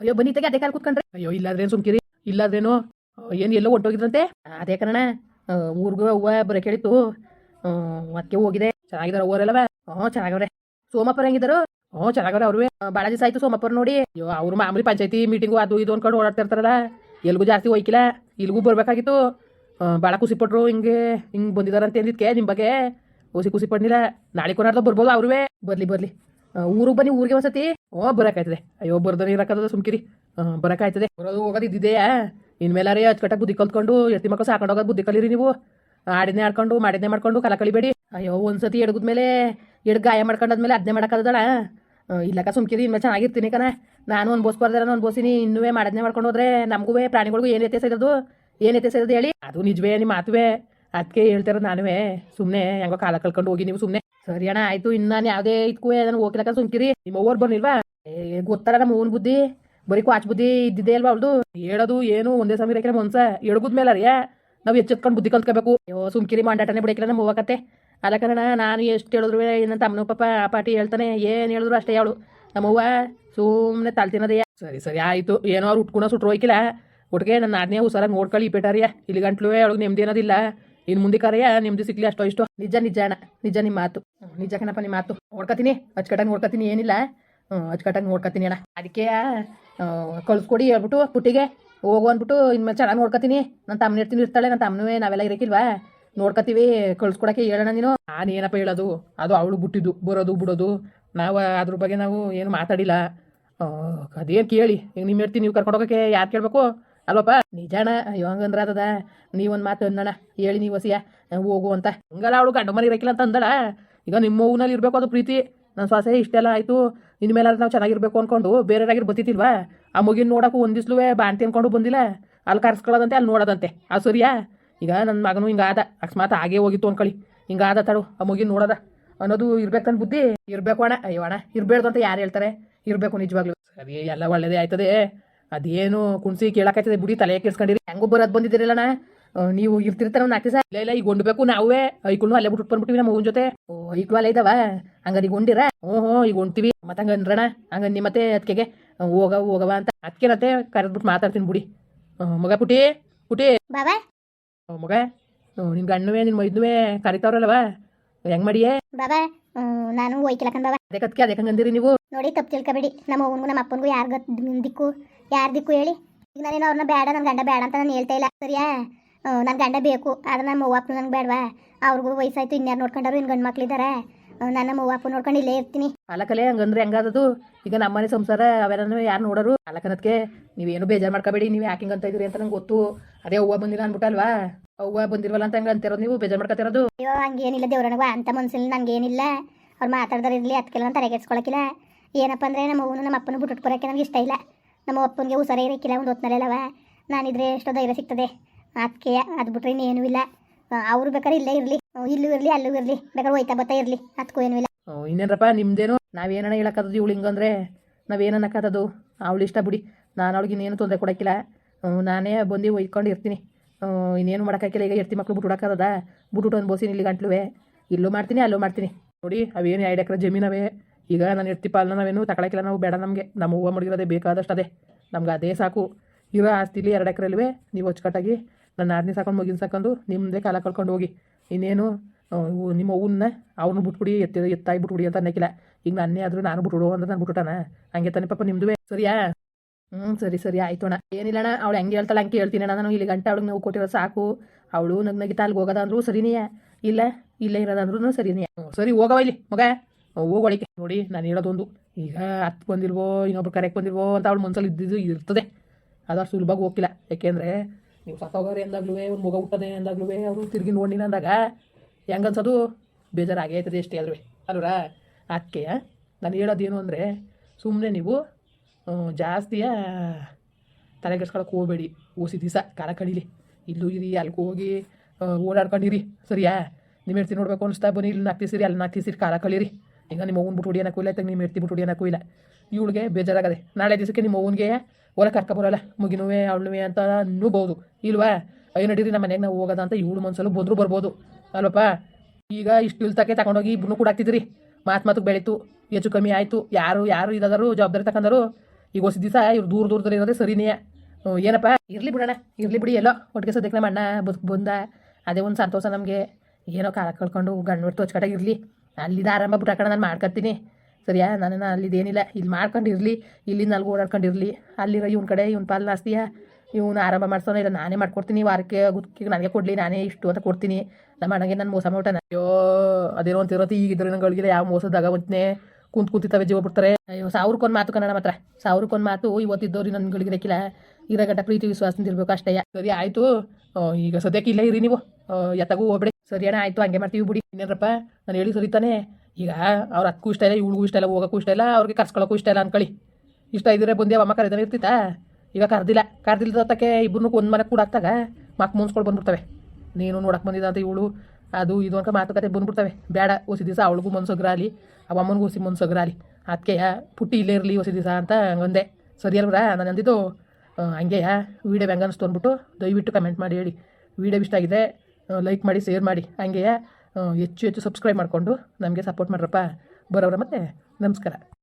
ಅಯ್ಯೋ, ಬನ್ನಿ ತೆಗೆ, ಅದೇ ಕಾಲ ಕೂತ್ಕೊಂಡ್ರೆ. ಅಯ್ಯೋ ಇಲ್ಲಾದ್ರೇನು ಸುಮ್ಕಿರಿ ಇಲ್ಲಾದ್ರೇನು ಏನು? ಎಲ್ಲೋ ಹೊಂಟೋಗಿದ್ರಂತೆ? ಅದೇ ಕಾರಣ ಊರ್ಗೂ ಹೂವ ಬರೋ ಕೇಳಿತ್ತು. ಅದಕ್ಕೆ ಹೋಗಿದೆ. ಚೆನ್ನಾಗಿದಾರ ಊರೆಲ್ಲವ ಹ್ಞೂ ಚೆನ್ನಾಗವ್ರೆ. ಸೋಮಪ್ಪರ ಹೆಂಗಿದಾರು? ಹ್ಞೂ ಚೆನ್ನಾಗವ್ರೆ ಅವ್ರು. ಭಾಳ ದಿವಸ ಆಯ್ತು ಸೋಮಪ್ಪರ್ ನೋಡಿ. ಅಯ್ಯೋ, ಅವ್ರು ಮಾಮೂಲಿ ಪಂಚಾಯತಿ ಮೀಟಿಂಗು ಅದು ಇದು ಅನ್ಕೊಂಡು ಓಡಾಡ್ತಿರ್ತಾರಲ್ಲ ಎಲ್ಗೂ ಜಾಸ್ತಿ ಹೋಯ್ಕಿಲ್ಲ ಇಲ್ಗೂ ಬರಬೇಕಾಗಿತ್ತು. ಭಾಳ ಖುಷಿ ಪಟ್ರು ಹಿಂಗೆ ಹಿಂಗೆ ಬಂದಿದಾರಂತ ಅಂದಿದ್ಕೆ ನಿಮ್ಮ ಬಗ್ಗೆ. ಖುಷಿ ಖುಷಿ ಪಡ್ನಿಲ್ಲ. ನಾಳೆ ಕೊನಾಡ್ದು ಬರ್ಬೋದು ಅವ್ರುವೆ. ಬರ್ಲಿ ಬರ್ಲಿ. ಊರಿಗೆ ಬನ್ನಿ, ಊರಿಗೆ ಒಂದ್ಸತಿ. ಓ, ಬರಕಾಯ್ತದೆ. ಅಯ್ಯೋ, ಬರ್ದನಿ ಇರಕ್ಕದ ಸುಮ್ಕಿರಿ. ಬರಕಾಯ್ತದೆ. ಬರೋದು ಹೋಗೋದು ಇದ್ದಿದೆಯಾ ಇನ್ಮೇಲಾರೆ ಅಚ್ಚುಕಟ್ಟಾಗಿ ಬುದ್ಧಿ ಕಲ್ತ್ಕೊಂಡು ಎತ್ತಿ ಮಕ್ಕಳು ಸಾಕೊಂಡು ಹೋಗೋದು ಬುದ್ಧಿ ಕಲೀರಿ ನೀವು. ಆಡಿದ್ನೇ ಆಡ್ಕೊಂಡು ಮಾಡಿದ್ನೇ ಮಾಡ್ಕೊಂಡು ಕಲ ಕಳಿಬೇಡಿ ಅಯ್ಯೋ, ಒಂದ್ಸತಿ ಮೇಲೆ ಎಡ್ ಗಾಯ ಮಾಡ್ಕೊಂಡಾದ್ಮೇಲೆ ಅದನ್ನೇ ಮಾಡೋಕ್ಕದಳ ಇಲ್ಲಕ್ಕ ಸುಮ್ಕಿರಿ, ಇನ್ಮೇಲೆ ಚೆನ್ನಾಗಿರ್ತೀನಿ ಕಣ. ನಾನು ಅನ್ಬೋಸ್ಬಾರ್ದಾರ ಅನ್ಬೋಸಿನಿ ಇನ್ನೂ ಮಾಡದ್ನೇ ಮಾಡ್ಕೊಂಡು ಹೋದ್ರೆ ನಮಗೂ ಪ್ರಾಣಿಗಳಿಗೂ ಏನು ವ್ಯತ್ಯಾಸ ಇರೋದು? ಏನು ವ್ಯತ್ಯಾಸ ಇರೋದು ಹೇಳಿ? ಅದು ನಿಜವೇ ನಿಮ್ಮ ಮಾತುವೆ. ಅದಕ್ಕೆ ಹೇಳ್ತಾರ ನಾನುವೇ ಸುಮ್ಮನೆ ಹೆಂಗೋ ಕಾಲ ಕಳ್ಕೊಂಡು ಹೋಗಿ ನೀವು ಸುಮ್ಮನೆ ಸರಿ ಅಣ್ಣ, ಆಯ್ತು, ಇನ್ನು ನಾನು ಯಾವುದೇ ಇದಕ್ಕೂ ನಾನು ಹೋಗ್ಲಕ್ಕ ಸುಮ್ಕಿರಿ. ನಿಮ್ಮ ಓವರ್ ಬರ್ನಿಲ್ವಾ ಏ, ಗೊತ್ತಲ್ಲ ನಮ್ಮ ಓನ್ ಬುದ್ಧಿ. ಬರೀ ಕ್ವಾಚ್ ಬುದ್ಧಿ ಇದ್ದಿದೆ ಅಲ್ವಾ ಅವ್ಳದು? ಹೇಳೋದು ಏನು, ಒಂದೇ ಸಮಯ ರೇಖೆ ಮನ್ಸ. ಎಡಗುದ್ ಮೇಲೆ ರೀ ನಾವು ಎಚ್ಚೆತ್ಕೊಂಡು ಬುದ್ಧಿ ಕಲ್ತ್ಕೋಬೇಕು. ಅಯ್ಯೋ, ಸುಮ್ಕಿರಿ, ಮಾಂಡಾಟನೆ ಬಿಡಕಿಲ್ಲ ನಮ್ಮ ಹೋಗಕತ್ತೆ ಅಲ್ಲ ಕಣ ನಾನು ಎಷ್ಟು ಹೇಳಿದ್ರು ಏನಂತ ತಮ್ಮನ ಪಾಪ ಆ ಪಾಟಿ ಹೇಳ್ತಾನೆ. ಏನು ಹೇಳಿದ್ರು ಅಷ್ಟೇ ಹೇಳು ನಮ್ಮವ್ವ ಸುಮ್ಮನೆ ತಾಳ್ತಿನದಯ್ಯ ಸರಿ ಸರಿ, ಆಯಿತು. ಏನೋ ಅವ್ರು ಉಟ್ಕೊಳೋ ಸುಟ್ರು ಹೋಯ್ಕಿಲ್ಲ. ಒಟ್ಟಿಗೆ ನನ್ನ ನಾನೇ ಹುಷಾರಾಗಿ ನೋಡ್ಕೊಳ್ಳಿ ಪೇಟಾರಿಯ ಇಲ್ಲಿ ಗಂಟ್ಲು ಅವಳಿಗೆ ನೆಮ್ಮದಿ ಅನ್ನೋದಿಲ್ಲ. ಇನ್ನು ಮುಂದೆ ಕರೆಯ, ನಿಮ್ಮದು ಸಿಕ್ಲಿ ಅಷ್ಟೋ ಇಷ್ಟೋ. ನಿಜ ನಿಜ ಅಣ್ಣ. ನಿಜ ನಿಮ್ಮ ಮಾತು. ನಿಜ ಕಣಪ್ಪ ನಿಮ್ಮ ಮಾತು. ನೋಡ್ಕೊತೀನಿ, ಅಚ್ಚುಕಟ್ಟಾಗಿ ನೋಡ್ಕೊತೀನಿ, ಏನಿಲ್ಲ. ಹ್ಞೂ ಅಚ್ಚುಕಟ್ಟಾಗಿ ಅಣ್ಣ. ಅದಕ್ಕೆ ಕಳ್ಸ್ಕೊಡಿ ಹೇಳ್ಬಿಟ್ಟು ಪುಟ್ಟಿಗೆ. ಹೋಗು ಅಂದ್ಬಿಟ್ಟು ಇನ್ಮೇಲೆ ಚೆನ್ನಾಗಿ ನೋಡ್ಕೊತೀನಿ. ನನ್ನ ತಮ್ಮನ ಇರ್ತೀನಿ ಇರ್ತಾಳೆ ನನ್ನ ತಮ್ಮನೂ ನಾವೆಲ್ಲ ಇರಕ್ಕಿಲ್ವಾ ನೋಡ್ಕೊತೀವಿ, ಕಳ್ಸ್ಕೊಡಕ್ಕೆ ಹೇಳೋಣ ನೀನು. ನಾನು ಏನಪ್ಪ ಹೇಳೋದು? ಅದು ಅವಳು ಬಿಟ್ಟಿದ್ದು, ಬರೋದು, ಬಿಡೋದು. ನಾವು, ಅದ್ರ ಬಗ್ಗೆ ನಾವು ಏನು ಮಾತಾಡಿಲ್ಲ. ಅದೇನು ಕೇಳಿ ನಿಮ್ಮ ಇರ್ತೀನಿ ನೀವು ಕರ್ಕೊಂಡು ಹೋಗೋಕ್ಕೆ ಯಾರು ಕೇಳಬೇಕು? ಅಲ್ವಪ್ಪ ನಿಜಾಣ ಹಂಗಂದ್ರೆ ಅದದ ನೀವೊಂದು ಮಾತು ಅಂದಣ, ಹೇಳಿ ನೀವು ವಸಿಯ ಹೋಗು ಅಂತ. ಹಂಗಲ್ಲ ಅವಳು, ಗಂಡ ಮನೆ ಇರಕ್ಕಿಲ್ಲ ಅಂತ ಅಂದಳ. ಈಗ ನಿಮ್ಮ ಹೂನಲ್ಲಿ ಇರಬೇಕು ಅದು ಪ್ರೀತಿ. ನನ್ನ ಸ್ವಾಸೆ ಇಷ್ಟೆಲ್ಲ ಆಯಿತು. ಇನ್ಮೇಲೆ ನಾವು ಚೆನ್ನಾಗಿರ್ಬೇಕು ಅಂದ್ಕೊಂಡು ಬೇರೆಯವ್ರಾಗಿರ್ ಬತ್ತಿತಿಲ್ವಾ? ಆ ಮುಗಿನ ನೋಡೋಕ್ಕೂ ಒಂದಿಸ್ಲುವೆ ಬಾಂತಿ ಅನ್ಕೊಂಡು ಬಂದಿಲ್ಲ. ಅಲ್ಲಿ ಕರ್ಸ್ಕೊಳ್ಳೋದಂತೆ, ಅಲ್ಲಿ ನೋಡೋದಂತೆ. ಆ ಸರಿಯಾ? ಈಗ ನನ್ನ ಮಗನು ಹಿಂಗಾದ ಅಕಸ್ಮಾತ್ ಹಾಗೆ ಹೋಗಿತ್ತು ಅನ್ಕೊಳ್ಳಿ ಹಿಂಗಾದ ತಡು, ಆ ಮುಗಿನ ನೋಡದ. ಅನ್ನೋದು ಇರ್ಬೇಕಂತ ಬುದ್ಧಿ. ಇರಬೇಕು ಅಣ್ಣ. ಅಯ್ಯೋ ಅಣ್ಣ, ಇರಬೇಡ್ದು ಅಂತ ಯಾರು ಹೇಳ್ತಾರೆ? ಇರಬೇಕು ನಿಜವಾಗ್ಲೂ. ಸರಿ, ಎಲ್ಲ ಒಳ್ಳೇದೇ ಆಯ್ತದೆ. ಅದೇನು ಕುಣ್ಸಿ ಕೇಳಾಕೈತದೆ ಬುಡಿ ತಲೆ ಕೆಡ್ಸ್ಕೊಂಡಿರಿ. ಹೆಂಗೋ ಬರೋದು ಬಂದಿದ್ದೀರಲ್ಲ ನಾ ನೀವು ಇರ್ತಿರ್ತಾರ ಒಂದು ನಾಲ್ಕು ದಿವಸ ಇಲ್ಲ ಇಲ್ಲ ಈಗ ಹೊಂಡ್ಬೇಕು ನಾವೇ. ಐಕುಳ್ನು ಅಲ್ಲೇ ಬಿಟ್ಟು ಬಂದ್ಬಿಟ್ಟಿವಿ ನಮ್ಮ ಜೊತೆ. ಓ ಐಕ್ಳು ಅಲ್ಲೇ ಇದಾವ? ಹಂಗಾರೆ ಈಗ ಹೊಂಡಿರ ಹ್ಞೂ ಹ್ಞೂ ಈಗ ಹೊಂಟಿವಿ ಮತ್ತೆ ಹಂಗೆ ಅನ್ರಣ ಹಂಗನ್ನಿ ಮತ್ತೆ ಅದಕ್ಕೆ ಹೋಗ ಹೋಗವ ಅಂತ ಅದಕ್ಕೇನತ್ತೆ ಕರೆದ್ಬಿಟ್ಟು ಮಾತಾಡ್ತೀನಿ ಬುಡಿ. ಮಗ ಪುಟಿ ಪುಟಿ ಬಾಬಾ. ಮಗ ನಿನ್ ಗಣ್ಣುವೆ ನಿನ್ ಮೈದ್ನುವೆ ಕರಿತಾವ್ರಲ್ಲವ? ಹೆಂಗ್ ಮಾಡಿಯೇ? ಬಾಬಾ ನಾನು ಹೋಯ್ಕಿಲಕನ್ ಬಾಬಾ. ಅದಕ್ಕೆ ಅದಕ್ಕೆ ಅದಕ್ಕೆ ಹಂಗಂದಿರಿ ನೀವು. ನೋಡಿ ತಪ್ಪು ತಿಳ್ಕೊಬೇಡಿ. ನಮ್ಮ ಅವನಿಗೂ ನಮ್ಮ ಅಪ್ಪನಿಗೂ ಯಾರಿಗೂ ದಿಕ್ಕು ಯಾರು ದಿಕ್ಕು ಹೇಳಿ? ಈಗ ನಾನೇನು ಅವ್ರನ್ನ ಬೇಡ ನನ್ನ ಗಂಡ ಬೇಡ ಅಂತ ನಾನು ಹೇಳ್ತಾ ಇಲ್ಲ. ಸರಿಯಾ? ನನ್ನ ಗಂಡ ಬೇಕು. ಆದ್ರೆ ನಮ್ಮ ಅವ್ವ ಅಪ್ಪನು ನಂಗೆ ಬೇಡವಾ? ಅವ್ರಿಗೂ ವಯಸ್ಸಾಯ್ತು ಇನ್ಯಾರು ನೋಡ್ಕೊಂಡಾರು ಇನ್ನು ಗಂಡು ಮಕ್ಳಿದ್ದಾರೆ ನನ್ನ ನಮ್ಮ ಅವ್ವ ಅಪ್ಪ ನೋಡ್ಕೊಂಡು ಇಲ್ಲೇ ಇರ್ತೀನಿ. ಅಲಕಲೆ ಹಂಗಂದ್ರೆ ಹೆಂಗಾದದು? ಈಗ ನಮ್ಮನೆ ಸಂಸಾರ ಅವೆಲ್ಲ ಯಾರು ನೋಡೋರು? ಅಲಕನದಕ್ಕೆ ನೀವೇನು ಬೇಜಾರು ಮಾಡ್ಕೋಬೇಡಿ ನೀವು ಯಾಕೆ ಹಿಂಗಂತ ಇದ್ರಿ ಅಂತ ನಂಗೆ ಗೊತ್ತು. ಅದೇ ಅವ್ವ ಬಂದಿಲ್ಲ ಅನ್ಬಿಟ್ಟಲ್ವಾ ಅವ್ವ ಬಂದಿರ್ವಲ್ಲ ಅಂತ ಹಂಗೆ ಅಂತಿರೋದು ನೀವು ಬೇಜಾರು ಮಾಡ್ಕೊತಿರೋದು? ಅಯ್ಯೋ ಹಂಗೇನಿಲ್ಲ ದೇವ್ರನಗ ಅಂತ ಮನ್ಸಲ್ಲಿ ನನಗೇನಿಲ್ಲ ಅವ್ರು ಮಾತಾಡ್ದಾರ ಇರಲಿ ಅದಕ್ಕೆಲ್ಲ ತಲೆಗೆಡ್ಸ್ಕೊಳಕಿಲ್ಲ. ಏನಪ್ಪ ಅಂದರೆ ನಮ್ಮ ಅವ್ವನು ನಮ್ಮ ಅಪ್ಪನ ಬಿಟ್ಟು ಬರೋಕ್ಕೆ ನನಗೆ ಇಷ್ಟ ಇಲ್ಲ. ನಮ್ಮ ಅಪ್ಪನಿಗೆ ಹುಷಾರೇ ಇರೋಕ್ಕಿಲ್ಲ ಒಂದು ಹೊತ್ತಿನಲ್ಲೆಲ್ಲವ ನಾನಿದ್ರೆ ಎಷ್ಟೋ ಧೈರ್ಯ ಸಿಗ್ತದೆ. ಅದಕ್ಕೆ ಅದು ಬಿಟ್ರೆ ಇನ್ನೇನೂ ಇಲ್ಲ. ಅವ್ರು ಬೇಕಾದ್ರೆ ಇಲ್ಲೇ ಇರಲಿ. ಇಲ್ಲೂ ಇರಲಿ, ಅಲ್ಲೂ ಇರಲಿ. ಬೇಕಾದ್ರೆ ಹೋಯ್ತಾ ಬತ್ತಾ ಇರಲಿ. ಅದಕ್ಕೂ ಏನೂ ಇಲ್ಲ. ಇನ್ನೇನಪ್ಪ ನಿಮ್ದೇನು? ನಾವೇನ ಹೇಳಕ್ಕದ್ದು ಇವಳು ಹಿಂಗಂದ್ರೆ ನಾವೇನನ್ನಕ್ಕದದು ಅವಳು ಇಷ್ಟ ಬಿಡಿ. ನಾನು ಅವಳಿಗೆ ಇನ್ನೇನು ತೊಂದರೆ ಕೊಡೋಕ್ಕಿಲ್ಲ ನಾನೇ ಬಂದು ಒಯ್ಕೊಂಡು ಇರ್ತೀನಿ. ಇನ್ನೇನು ಮಾಡೋಕ್ಕಾಗಿಲ್ಲ. ಈಗ ಇರ್ತೀನಿ ಮಕ್ಳು ಬಿಟ್ಬಿಡಕ್ಕದ ಬಿಟ್ಬಿಟ್ಟು ಒಂದು ಬೋಸಿನ ಇಲ್ಲಿ ಗಂಟ್ಲುವೆ. ಇಲ್ಲೂ ಮಾಡ್ತೀನಿ, ಅಲ್ಲೂ ಮಾಡ್ತೀನಿ. ನೋಡಿ, ಅವೇನು ಎರಡು ಎಕರೆ ಜಮೀನವೇ. ಈಗ ನಾನು ಇರ್ತಿ ಪಾಲನ ನಾವೇನು ತಗೊಳಕ್ಕಿಲ್ಲ ನಾವು ಬೇಡ ನಮಗೆ. ನಮ್ಮ ಹೂವು ಮುಡಿಗಿರೋದೇ ಬೇಕಾದಷ್ಟು ಅದೇ. ನಮ್ಗೆ ಅದೇ ಸಾಕು. ಇರೋ ಆಸ್ತಿಲಿ ಎರಡು ಎಕರೆಲ್ವೇ ನೀವು ಅಚ್ಚುಕಟ್ಟಾಗಿ ನನ್ನ ಆರ್ನಿ ಸಾಕೊಂಡು ಮುಗಿನ ಸಾಕೊಂಡು ನಿಮ್ಮದೇ ಕಾಲ ಕಳ್ಕೊಂಡು ಹೋಗಿ. ಇನ್ನೇನು ನಿಮ್ಮ ಹೂವನ್ನ ಅವನು ಬಿಟ್ಬಿಡಿ, ಎತ್ತಿ, ಎತ್ತಾಗಿ ಬಿಟ್ಬಿಡಿ ಅಂತ ಅನ್ನಕ್ಕಿಲ್ಲ ಈಗ ನನ್ನೇ ಆದರೂ ನಾನು ಬಿಟ್ಬಿಡು ಅಂದ್ರೆ ನಾನು ಬಿಟ್ಬಿಟ್ಟಣ ಹಂಗೆ ತಾನೆ ಪಾಪ ನಿಮ್ದು ಸರಿಯಾ? ಹ್ಞೂ ಸರಿ ಸರಿ, ಆಯ್ತು ಅಣ್ಣ. ಏನಿಲ್ಲ ಅಣ್ಣ ಅವಳು ಹೆಂಗೆ ಹೇಳ್ತಾಳೆ ಹಂಗೆ ಹೇಳ್ತೀನಿ ಅಣ್ಣ. ನಾನು ಇಲ್ಲಿ ಗಂಟೆ ಅವಳಿಗೆ ನಾವು ಕೊಟ್ಟಿರೋ ಸಾಕು. ಅವಳು ನಗ್ ಅಲ್ಲಿ ಅಲ್ಲಿಗೆ ಹೋಗೋದಂದ್ರೂ ಸರಿನೇ. ಇಲ್ಲ, ಇಲ್ಲೇ ಇರೋದಂದ್ರೂ ಸರಿನೇ. ಸರಿ ಹೋಗವ ಇಲ್ಲಿ, ಮಗ. ಹೋಗೋಳಿಕೆ ನೋಡಿ, ನಾನು ಹೇಳೋದೊಂದು. ಈಗ ಹತ್ತು ಬಂದಿಲ್ವೋ, ಇನ್ನೊಬ್ರು ಕರೆಕ್ಟ್ ಬಂದಿಲ್ವೋ ಅಂತ ಅವಳು ಮನಸ್ಸಲ್ಲಿ ಇದ್ದಿದ್ದು ಇರ್ತದೆ. ಅದಷ್ಟು ಸುಲಭವಾಗಿ ಹೋಗಿಲ್ಲ ಯಾಕೆಂದರೆ ನೀವು ಸತ್ತೋಗೋರಿ ಎಂದಾಗ್ಲೂ ಒಂದು ಮಗ ಹುಟ್ಟದೆ ಅಂದಾಗ್ಲೂ ಅವರು ತಿರುಗಿ ನೋಡಿನ ಅಂದಾಗ ಹೆಂಗನ್ಸೋದು? ಬೇಜಾರಾಗೇ ಆಯ್ತದೆ ಎಷ್ಟೇ ಆದ್ರೂ ಅಲ್ವರಾ? ಅದಕ್ಕೆ ನಾನು ಹೇಳೋದೇನು ಅಂದರೆ ಸುಮ್ಮನೆ ನೀವು ಜಾಸ್ತಿಯ ತಲೆಗೆಡ್ಸ್ಕೊಳಕ್ಕೆ ಹೋಗಬೇಡಿ. ಓಸಿ ದಿವಸ, ಕಾಲ ಕಳೀಲಿ. ಇಲ್ಲೂ ಇರಿ ಅಲ್ಲಿಗೆ ಹೋಗಿ ಓಡಾಡ್ಕೊಂಡಿರಿ. ಸರಿಯಾ? ನಿಮ್ಮ ಹೆಡ್ತಿ ನೋಡ್ಬೇಕು ಅನಿಸ್ತಾ ಬನ್ನಿ ಇಲ್ಲಿ ನಾಕ್ತಿಸಿರಿ ಸಿರಿ ಅಲ್ಲಿ ನಾಕ್ತಿಸಿರಿ ಸಿರಿ ಕಾಲ ಕಳೀರಿ. ಈಗ ನಿಮ್ಮ ಅವ್ವನ ಬಿಟ್ಟು ಹೊಡಿಯೋನಕ್ಕೂ ಇಲ್ಲ ತಂಗ ನಿಮ್ಮ ಹೆಡ್ತಿ ಬಿಟ್ಟು ಹೊಡಿಯೋನಕ್ಕೂ ಇಲ್ಲ ಇವಳಿಗೆ ಬೇಜಾರಾಗದೆ. ನಾಳೆ ದಿವಸಕ್ಕೆ ನಿಮ್ಮ ಅವ್ವನಿಗೆ ಕರ್ಕ ಕರ್ಕೊಬರಲ್ಲ ಮುಗಿನುವೆ, ಅವಳುವೆ ಅಂತ ಅನ್ನೂಬಹುದು. ಇಲ್ವಾ? ಅಯ್ಯೋ ನಡೀರಿ, ನಮ್ಮ ಮನೆಗೆ ನಾವು ಹೋಗೋದ ಅಂತ ಇವಳು ಮನ್ಸಲ್ಲೂ ಬಂದರೂ ಬರ್ಬೋದು. ಅಲ್ವಪ್ಪ? ಈಗ ಇಷ್ಟು ಇಲ್ತಕ್ಕೆ ತಗೊಂಡೋಗಿ ಇಬ್ಬರು ಕೂಡ ಹಾಕ್ತಿದ್ರಿ. ಮಾತು ಮಾತು ಬೆಳೀತು. ಹೆಚ್ಚು ಕಮ್ಮಿ ಆಯಿತು. ಯಾರು ಯಾರು ಇದಾದರೂ, ಜವಾಬ್ದಾರಿ ತಗೊಂಡರು ಈಗ ಹೊಸ ದಿವಸ ಇವ್ರು ದೂರ ದೂರದಲ್ಲಿ ಇರೋದೇ ಸರಿನೇ. ಏನಪ್ಪ? ಇರಲಿ ಬಿಡೋಣ, ಇರಲಿ ಬಿಡಿ ಎಲ್ಲೋ. ಒಟ್ಟಿಗೆ ಸದ್ಯಕ್ಕೆ ನಮ್ಮ ಅಣ್ಣ ಬದುಕು ಬಂದ. ಅದೇ ಒಂದು ಸಂತೋಷ ನಮಗೆ. ಏನೋ ಕಾಲ ಕಳ್ಕೊಂಡು ಗಂಡು ಹಚ್ಕಟಾಗಿ ಇರಲಿ. ಅಲ್ಲಿದ್ದ ಆರಂಭ ಬಿಟ್ಟಾಕೊಂಡು ನಾನು ಮಾಡ್ಕೊತೀನಿ ಸರಿಯಾ? ನಾನು ಅಲ್ಲಿದೇನಿಲ್ಲ. ಇಲ್ಲಿ ಮಾಡ್ಕೊಂಡಿರಲಿ ಇಲ್ಲಿಂದ ಅಲ್ಲಿಗೆ ಓಡಾಡ್ಕೊಂಡಿರಲಿ. ಅಲ್ಲಿರೋ ಇವ್ನ ಕಡೆ ಇವ್ನ ಪಾಲ್ ನಾಸ್ತಿಯ ಇವ್ನ ಆರಂಭ ಮಾಡ್ಸೋಣ ಇಲ್ಲ, ನಾನೇ ಮಾಡ್ಕೊಡ್ತೀನಿ. ವಾರಕ್ಕೆ ಗುತ್ತಿಗೆ ನನಗೆ ಕೊಡಲಿ, ನಾನೇ ಇಷ್ಟು ಅಂತ ಕೊಡ್ತೀನಿ. ನಮ್ಮ ಅಣ್ಣಗೆ ನಾನು ಮೋಸ ಮಾಡ್ಬಿಟ್ಟಾನ. ಅಯ್ಯೋ, ಅದೇನೋ ಅಂತ ಇರೋತಿ ಈಗ ಇದ್ರ ನಂಗಳಿಗಿಲ್ಲ ಯಾವ ಮೋಸದಾಗ ಒಂತನೇ ಕುಂತ್ ಕುಂತಿತ್ತವೆ ಜೀವ ಬಿಡ್ತಾರೆ. ಅಯ್ಯೋ, ಸಾವಿರಕ್ಕೊಂದು ಮಾತು ಕನ್ನಡ ಮಾತ್ರ. ಸಾವಿರಕ್ಕೊಂದು ಮಾತು ಇವತ್ತಿದ್ದವ್ರು ನನ್ಗಳಿಗಿರಕ್ಕಿಲ್ಲ ಇರೋ ಗಟ್ಟ ಪ್ರೀತಿ ವಿಶ್ವಾಸದಿಂದ ಇರ್ಬೇಕು ಅಷ್ಟೇ ಸರಿ, ಆಯಿತು. ಈಗ ಸದ್ಯಕ್ಕೆ ಇಲ್ಲೇ ಇರಿ ನೀವು. ಎತ್ತಾಗೂ ಹೋಗ್ಬಿಡಿ. ಸರಿ ಅಣ್ಣ ಆಯಿತು, ಹಂಗೆ ಮಾಡ್ತೀವಿ ಬಿಡಿ. ಇನ್ನೇನಪ್ಪ ನಾನು ಹೇಳಿ ಸರಿ ತಾನೇ ಈಗ ಅವ್ರ ಅದಕ್ಕೂ ಇಷ್ಟ ಇಲ್ಲ, ಇವಳಿಗೂ ಇಷ್ಟ ಇಲ್ಲ, ಹೋಗೋಕ್ಕೂ ಇಷ್ಟ ಇಲ್ಲ, ಅವ್ರಿಗೆ ಕರ್ಸ್ಕೊಳ್ಳೋಕ್ಕೂ ಇಷ್ಟ ಇಲ್ಲ ಅನ್ಕೊಳ್ಳಿ. ಇಷ್ಟ ಇದ್ರೆ ಬಂದೆ ಅಮ್ಮ ಕರೆದಾನೆ ಇರ್ತಿತ್ತಾ? ಈಗ ಕರ್ದಿಲ್ಲ. ಕರ್ದಿಲ್ದತ್ತಕ್ಕೆ ಇಬ್ಬರನ್ನೂ ಒಂದು ಮನೆ ಕೂಡ ಹಾಕ್ತಾಗ ಮಕ್ ಮುನ್ಸ್ಕೊಂಡು ಬಂದ್ಬಿಡ್ತವೆ. ನೀನು ನೋಡಕ್ಕೆ ಬಂದಿದ್ದ ಅಂತ ಇವಳು, ಅದು ಇದು ಅಂತ ಮಾತುಕತೆ ಬಂದ್ಬಿಡ್ತವೆ. ಬೇಡ ಹೊಸ ದಿವಸ ಅವಳಿಗೂ ಮನ್ಸೊಗ್ರಾಲಿ ಅವ ಅಮ್ಮನಿಗೂ ಹೊಸಿ ಅಲ್ಲಿ ಅದಕ್ಕೆ ಪುಟ್ಟಿ ಇಲ್ಲೇ ಇರಲಿ ಹೊಸ ದಿವಸ ಅಂತ ಹಂಗಂದೆ. ಸರಿ ಅಲ್ವರ? ನಾನು ಅಂದಿದ್ದು ಹಂಗೆಯಾ? ವೀಡಿಯೋ ಹೆಂಗೆ ಅನಿಸ್ತು ಅಂದ್ಬಿಟ್ಟು ದಯವಿಟ್ಟು ಕಮೆಂಟ್ ಮಾಡಿ ಹೇಳಿ. ವೀಡಿಯೋ ಇಷ್ಟ ಆಗಿದೆ ಲೈಕ್ ಮಾಡಿ ಶೇರ್ ಮಾಡಿ ಹಾಗೆ ಹೆಚ್ಚು ಹೆಚ್ಚು ಸಬ್ಸ್ಕ್ರೈಬ್ ಮಾಡಿಕೊಂಡು ನಮಗೆ ಸಪೋರ್ಟ್ ಮಾಡ್ರಪ್ಪ. ಬರೋರ ಮತ್ತೆ, ನಮಸ್ಕಾರ.